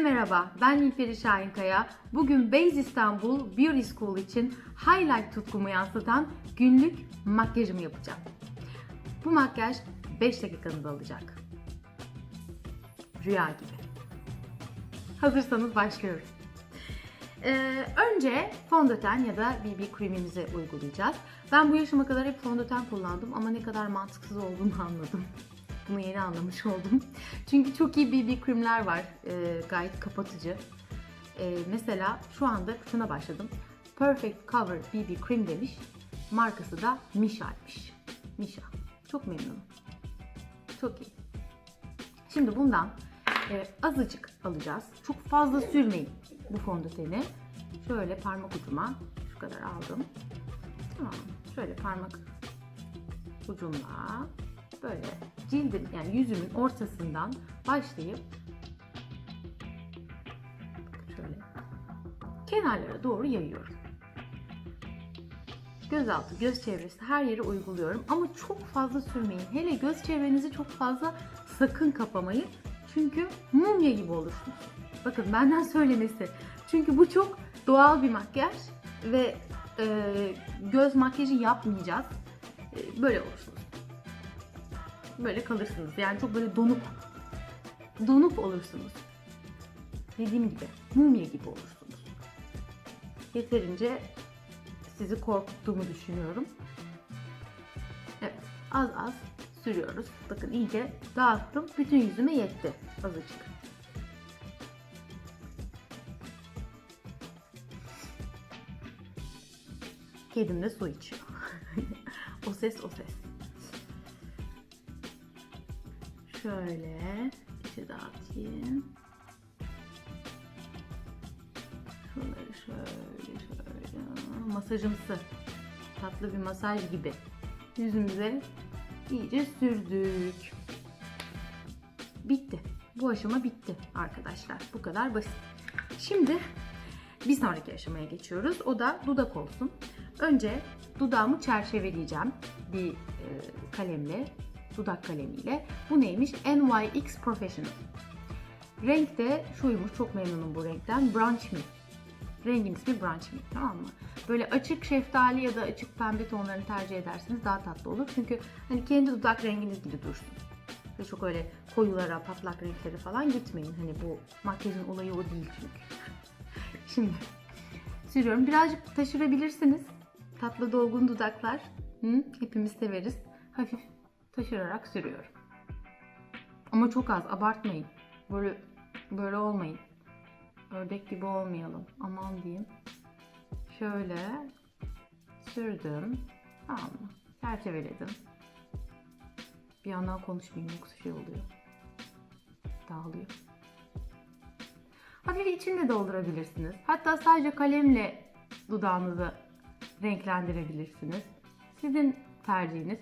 merhaba, ben Nilperi Şahinkaya. Bugün Base İstanbul Beauty School için highlight tutkumu yansıtan günlük makyajımı yapacağım. Bu makyaj 5 dakikanızı alacak. Rüya gibi. Hazırsanız başlıyoruz. Ee, önce fondöten ya da BB kremimizi uygulayacağız. Ben bu yaşıma kadar hep fondöten kullandım ama ne kadar mantıksız olduğunu anladım. Bunu yeni anlamış oldum. Çünkü çok iyi BB kremler var. Ee, gayet kapatıcı. Ee, mesela şu anda şuna başladım. Perfect Cover BB Cream demiş. Markası da Misha'ymış. Misha. Çok memnunum. Çok iyi. Şimdi bundan e, azıcık alacağız. Çok fazla sürmeyin bu fondöteni. Şöyle parmak ucuma şu kadar aldım. Tamam. Şöyle parmak ucumla böyle cildim yani yüzümün ortasından başlayıp şöyle kenarlara doğru yayıyorum. Göz altı, göz çevresi her yere uyguluyorum ama çok fazla sürmeyin. Hele göz çevrenizi çok fazla sakın kapamayın. Çünkü mumya gibi olursunuz. Bakın benden söylemesi. Çünkü bu çok doğal bir makyaj ve e, göz makyajı yapmayacağız. E, böyle olursunuz. Böyle kalırsınız. Yani çok böyle donuk. Donuk olursunuz. Dediğim gibi mumya gibi olursunuz. Yeterince sizi korkuttuğumu düşünüyorum. Evet, az az sürüyoruz. Bakın iyice dağıttım. Bütün yüzüme yetti azıcık. Kedim de su içiyor. o ses o ses. Şöyle içe dağıtayım. Şunları şöyle şöyle masajımsı tatlı bir masaj gibi yüzümüze iyice sürdük. Bitti. Bu aşama bitti arkadaşlar. Bu kadar basit. Şimdi bir sonraki aşamaya geçiyoruz. O da dudak olsun. Önce dudağımı çerçeveleyeceğim bir e, kalemle, dudak kalemiyle. Bu neymiş? NYX Professional. Renk de şuymuş, çok memnunum bu renkten. Brunch Me. Rengin ismi Brunch Me, tamam mı? Böyle açık şeftali ya da açık pembe tonlarını tercih ederseniz daha tatlı olur. Çünkü hani kendi dudak renginiz gibi dursun. Ve çok öyle koyulara, patlak renkleri falan gitmeyin. Hani bu makyajın olayı o değil çünkü. Şimdi sürüyorum. Birazcık taşırabilirsiniz. Tatlı dolgun dudaklar. Hı? Hepimiz severiz. Hafif taşırarak sürüyorum. Ama çok az abartmayın. Böyle böyle olmayın. Ördek gibi olmayalım. Aman diyeyim. Şöyle sürdüm. Tamam mı? Çerçeveledim. Bir yandan konuşmayayım yoksa şey oluyor. Dağılıyor. Hafif içini de doldurabilirsiniz. Hatta sadece kalemle dudağınızı renklendirebilirsiniz. Sizin tercihiniz.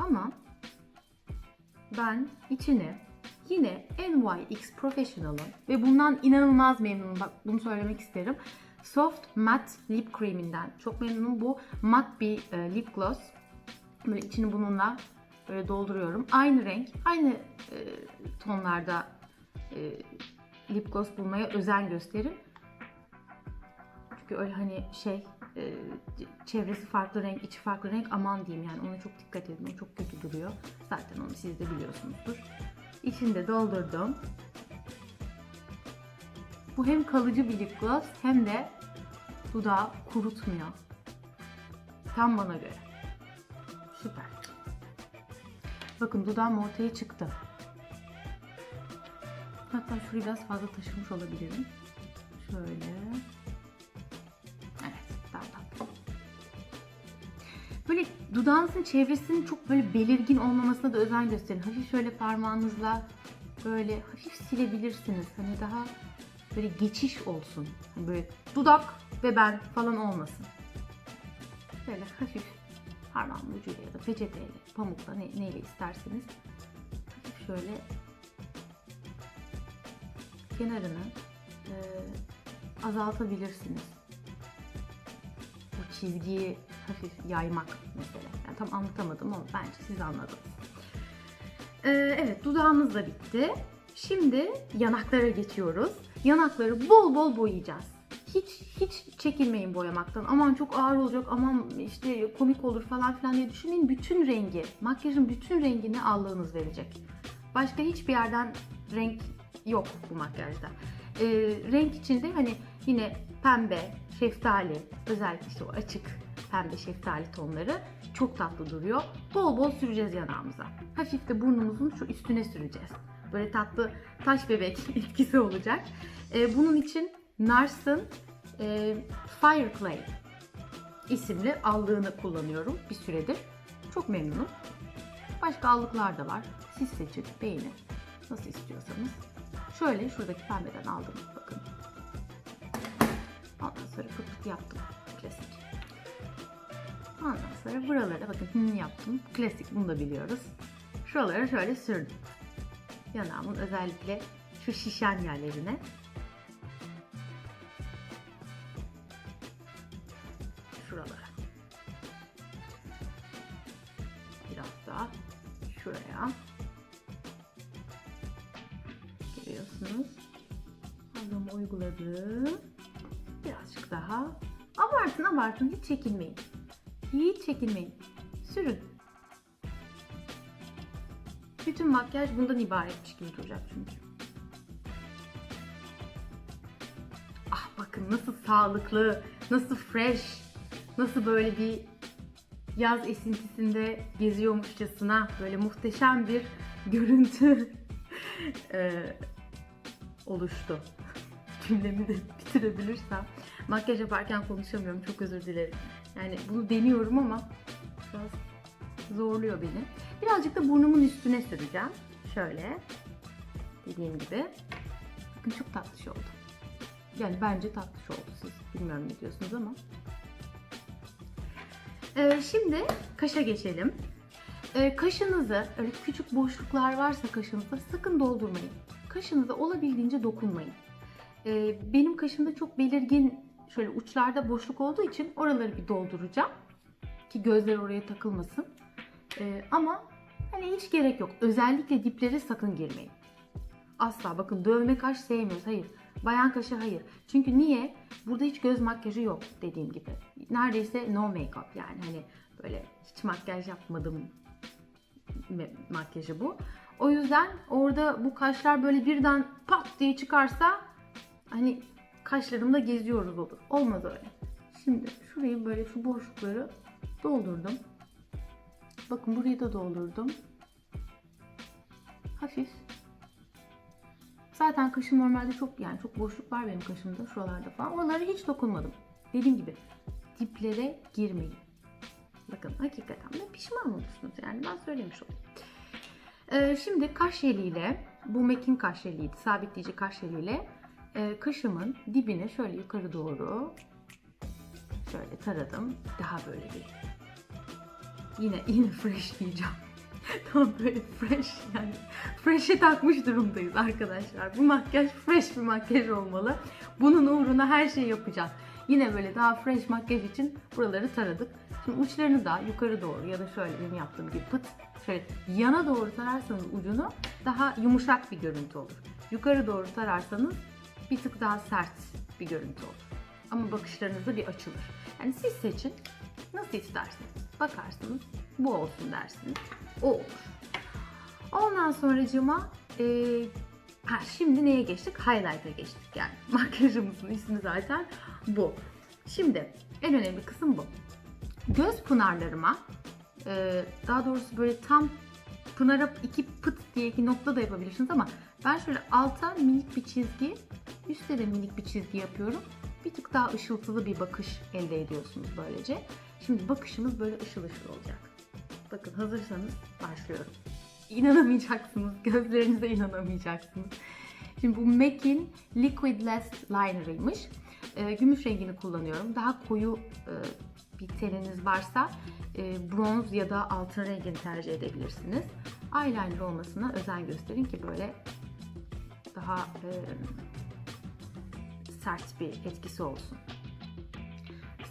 Ama ben içine yine NYX Professional'ın ve bundan inanılmaz memnunum. Bak bunu söylemek isterim. Soft Matte Lip Cream'inden çok memnunum. Bu mat bir e, lip gloss. Böyle içini bununla böyle dolduruyorum. Aynı renk, aynı e, tonlarda e, lip gloss bulmaya özen gösterin. Çünkü öyle hani şey e, çevresi farklı renk, içi farklı renk aman diyeyim yani ona çok dikkat edin. O çok kötü duruyor. Zaten onu siz de biliyorsunuzdur. İçini de doldurdum. Bu hem kalıcı bir lip gloss hem de dudağı kurutmuyor. Tam bana göre. Süper. Bakın dudağım ortaya çıktı. Hatta şurayı biraz fazla taşımış olabilirim. Şöyle. Dudağınızın çevresinin çok böyle belirgin olmamasına da özen gösterin. Hafif şöyle parmağınızla böyle hafif silebilirsiniz. Hani daha böyle geçiş olsun. Hani böyle dudak ve ben falan olmasın. Böyle hafif parmağımın ucuyla ya da peçeteyle, pamukla ne, neyle isterseniz hafif şöyle kenarını e, azaltabilirsiniz. Bu çizgiyi hafif yaymak mesela. Yani tam anlatamadım ama bence siz anladınız. E, evet dudağımız da bitti. Şimdi yanaklara geçiyoruz. Yanakları bol bol boyayacağız. Hiç hiç çekinmeyin boyamaktan. Aman çok ağır olacak, aman işte komik olur falan filan diye düşünmeyin. Bütün rengi, makyajın bütün rengini Allah'ınız verecek. Başka hiçbir yerden renk yok bu makyajda. Ee, renk içinde hani yine pembe, şeftali, özellikle işte o açık pembe şeftali tonları çok tatlı duruyor. Bol bol süreceğiz yanağımıza. Hafif de burnumuzun şu üstüne süreceğiz. Böyle tatlı taş bebek etkisi olacak. Ee, bunun için Nars'ın e, Fire Clay isimli allığını kullanıyorum bir süredir. Çok memnunum. Başka allıklar da var. Siz seçin, beğenin. Nasıl istiyorsanız. Şöyle şuradaki pembeden aldım. Bakın. Ondan sonra pıt pıt yaptım. Klasik. Ondan sonra buralara bakın hı yaptım. Klasik bunu da biliyoruz. Şuralara şöyle sürdüm. Yanağımın özellikle şu şişen yerlerine. Şuralara. Biraz daha şuraya. Görüyorsunuz. Hazırımı uyguladım. Birazcık daha. Abartın abartın hiç çekinmeyin. Hiç çekinmeyin. Sürün. Bütün makyaj bundan ibaretmiş gibi duracak çünkü. Ah bakın nasıl sağlıklı, nasıl fresh, nasıl böyle bir yaz esintisinde geziyormuşçasına böyle muhteşem bir görüntü oluştu. Cümlemi de bitirebilirsem. Makyaj yaparken konuşamıyorum çok özür dilerim. Yani bunu deniyorum ama biraz zorluyor beni. Birazcık da burnumun üstüne süreceğim. Şöyle. Dediğim gibi. Bakın çok tatlış oldu. Yani bence tatlış oldu. Siz bilmiyorum ne diyorsunuz ama. Ee, şimdi kaşa geçelim. Ee, kaşınızı, öyle küçük boşluklar varsa kaşınızda sakın doldurmayın. Kaşınıza olabildiğince dokunmayın. Ee, benim kaşımda çok belirgin şöyle uçlarda boşluk olduğu için oraları bir dolduracağım. Ki gözler oraya takılmasın. Ee, ama hani hiç gerek yok. Özellikle diplere sakın girmeyin. Asla bakın dövme kaş sevmiyoruz. Hayır. Bayan kaşı hayır. Çünkü niye? Burada hiç göz makyajı yok dediğim gibi. Neredeyse no make-up yani hani böyle hiç makyaj yapmadım makyajı bu. O yüzden orada bu kaşlar böyle birden pat diye çıkarsa hani kaşlarımda geziyoruz olur. Olmaz öyle. Şimdi şurayı böyle şu boşlukları doldurdum. Bakın burayı da doldurdum. Hafif. Zaten kaşım normalde çok yani çok boşluk var benim kaşımda şuralarda falan. Oralara hiç dokunmadım. Dediğim gibi diplere girmeyin. Bakın hakikaten de pişman olursunuz yani ben söylemiş olayım. Ee, şimdi kaş jeliyle, bu MAC'in kaş jeliydi, sabitleyici kaş jeliyle kaşımın dibine şöyle yukarı doğru şöyle taradım. Daha böyle bir yine yine fresh diyeceğim. Tam böyle fresh yani fresh'e takmış durumdayız arkadaşlar. Bu makyaj fresh bir makyaj olmalı. Bunun uğruna her şeyi yapacağız. Yine böyle daha fresh makyaj için buraları taradık. Şimdi uçlarını da yukarı doğru ya da şöyle benim yaptığım gibi pıt şöyle yana doğru tararsanız ucunu daha yumuşak bir görüntü olur. Yukarı doğru tararsanız bir tık daha sert bir görüntü olur. Ama bakışlarınızda bir açılır. Yani siz seçin nasıl isterseniz. Bakarsınız bu olsun dersiniz. O olur. Ondan sonracığıma e, ha, şimdi neye geçtik? Highlight'a geçtik yani. Makyajımızın ismi zaten bu. Şimdi en önemli kısım bu. Göz pınarlarıma e, daha doğrusu böyle tam pınara iki pıt diye iki nokta da yapabilirsiniz ama ben şöyle alta minik bir çizgi, üstte de minik bir çizgi yapıyorum. Bir tık daha ışıltılı bir bakış elde ediyorsunuz böylece. Şimdi bakışımız böyle ışıl ışıl olacak. Bakın hazırsanız başlıyorum. İnanamayacaksınız. Gözlerinize inanamayacaksınız. Şimdi bu MAC'in Liquid Lash Liner'ıymış. Ee, gümüş rengini kullanıyorum. Daha koyu e, bir teniniz varsa e, bronz ya da altın rengini tercih edebilirsiniz. Eyeliner olmasına özen gösterin ki böyle daha e, sert bir etkisi olsun.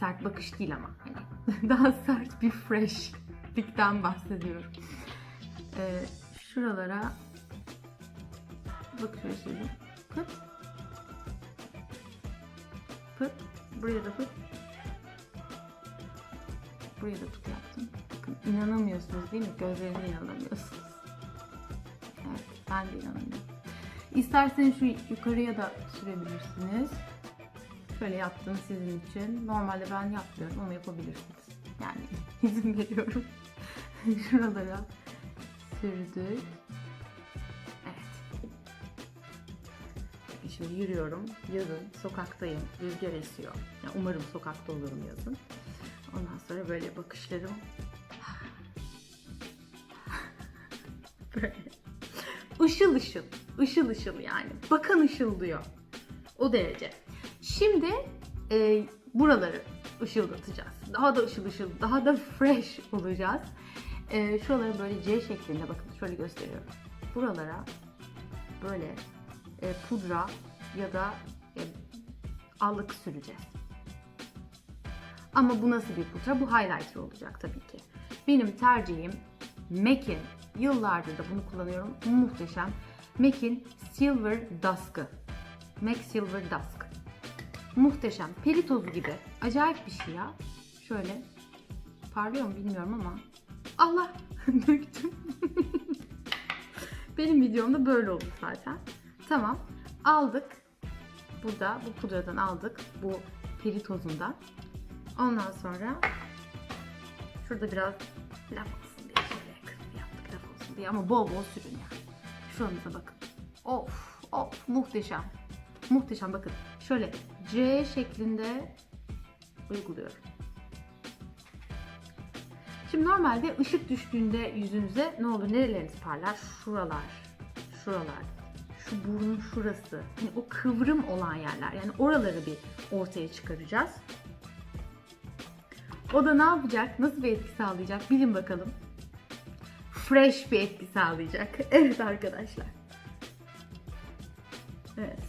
Sert bakış değil ama hani daha sert bir freshlikten bahsediyorum. Ee, şuralara Bak şöyle. Pıt. Pıt. Buraya da pıt. Buraya da pıt yaptım. Bakın inanamıyorsunuz değil mi? Gözlerine inanamıyorsunuz. Evet ben de inanamıyorum. İsterseniz şu yukarıya da sürebilirsiniz. Şöyle yaptım sizin için. Normalde ben yapmıyorum ama yapabilirsiniz. Yani izin veriyorum. Şuralara sürdük. Evet. Şimdi yürüyorum. Yazın sokaktayım. Rüzgar esiyor. Yani umarım sokakta olurum yazın. Ondan sonra böyle bakışlarım böyle ışıl ışıl. Işıl ışıl yani. Bakan ışıldıyor. O derece. Şimdi e, buraları ışıldatacağız. Daha da ışıl ışıl, daha da fresh olacağız. E, şuraları böyle C şeklinde bakın şöyle gösteriyorum. Buralara böyle e, pudra ya da e, allık süreceğiz. Ama bu nasıl bir pudra? Bu highlighter olacak tabii ki. Benim tercihim MAC'in, yıllardır da bunu kullanıyorum. Muhteşem. MAC'in Silver Dusk'ı. MAC Silver Dusk. Muhteşem. Peri tozu gibi. Acayip bir şey ya. Şöyle. Parlıyor mu bilmiyorum ama. Allah! Döktüm. Benim videomda böyle oldu zaten. Tamam. Aldık. Burada bu pudradan aldık. Bu peri tozundan. Ondan sonra şurada biraz laf olsun diye şöyle yaptık laf olsun diye ama bol bol sürün yani. Şuranıza bakın. Of of muhteşem. Muhteşem bakın. Şöyle C şeklinde uyguluyorum. Şimdi normalde ışık düştüğünde yüzünüze ne olur? Nereleriniz parlar? Şuralar, şuralar, şu burnun şurası. Hani o kıvrım olan yerler. Yani oraları bir ortaya çıkaracağız. O da ne yapacak? Nasıl bir etki sağlayacak? Bilin bakalım. Fresh bir etki sağlayacak. Evet arkadaşlar. Evet.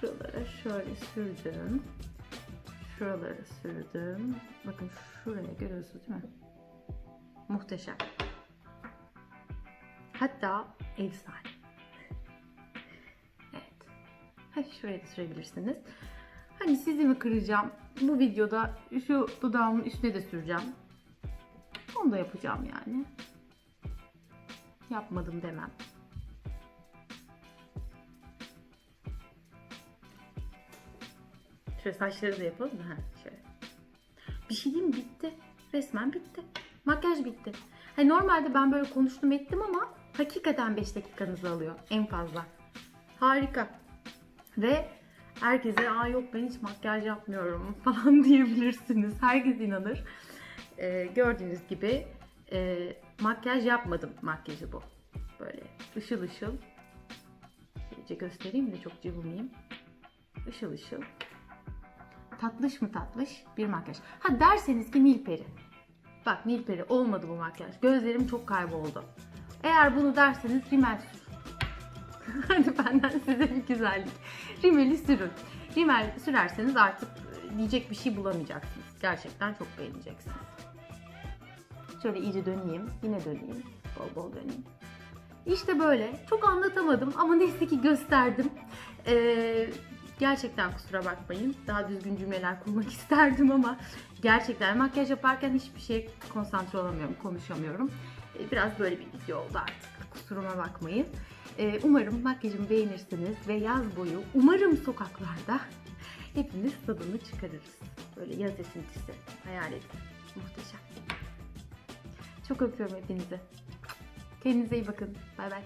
Şuralara şöyle sürdüm. Şuralara sürdüm. Bakın şuraya görüyorsunuz değil mi? Muhteşem. Hatta efsane. Evet. Hadi şuraya da sürebilirsiniz. Hani sizi mi kıracağım? Bu videoda şu dudağımın üstüne de süreceğim. Onu da yapacağım yani. Yapmadım demem. Şöyle saçları da yapalım mı? Ha, şöyle. Bir şey diyeyim? Bitti. Resmen bitti. Makyaj bitti. Hani normalde ben böyle konuştum ettim ama hakikaten 5 dakikanızı alıyor en fazla. Harika. Ve herkese aa yok ben hiç makyaj yapmıyorum falan diyebilirsiniz. Herkes inanır. Ee, gördüğünüz gibi e, makyaj yapmadım makyajı bu. Böyle ışıl ışıl. İyice göstereyim de çok cıvımayayım. Işıl ışıl. Tatlış mı tatlış bir makyaj. Ha derseniz ki Nilperi. Bak Nilperi olmadı bu makyaj. Gözlerim çok kayboldu. Eğer bunu derseniz rimel sür. Hadi benden size bir güzellik. Rimeli sürün. Rimel sürerseniz artık diyecek bir şey bulamayacaksınız. Gerçekten çok beğeneceksiniz. Şöyle iyice döneyim. Yine döneyim. Bol bol döneyim. İşte böyle. Çok anlatamadım ama neyse ki gösterdim. Ee, gerçekten kusura bakmayın. Daha düzgün cümleler kurmak isterdim ama gerçekten makyaj yaparken hiçbir şey konsantre olamıyorum, konuşamıyorum. Ee, Biraz böyle bir video oldu artık. Kusuruma bakmayın. Ee, Umarım makyajımı beğenirsiniz ve yaz boyu umarım sokaklarda hepimiz tadını çıkarırız. Böyle yaz esintisi hayal edin. Muhteşem. Çok öpüyorum hepinizi. Kendinize iyi bakın. Bay bay.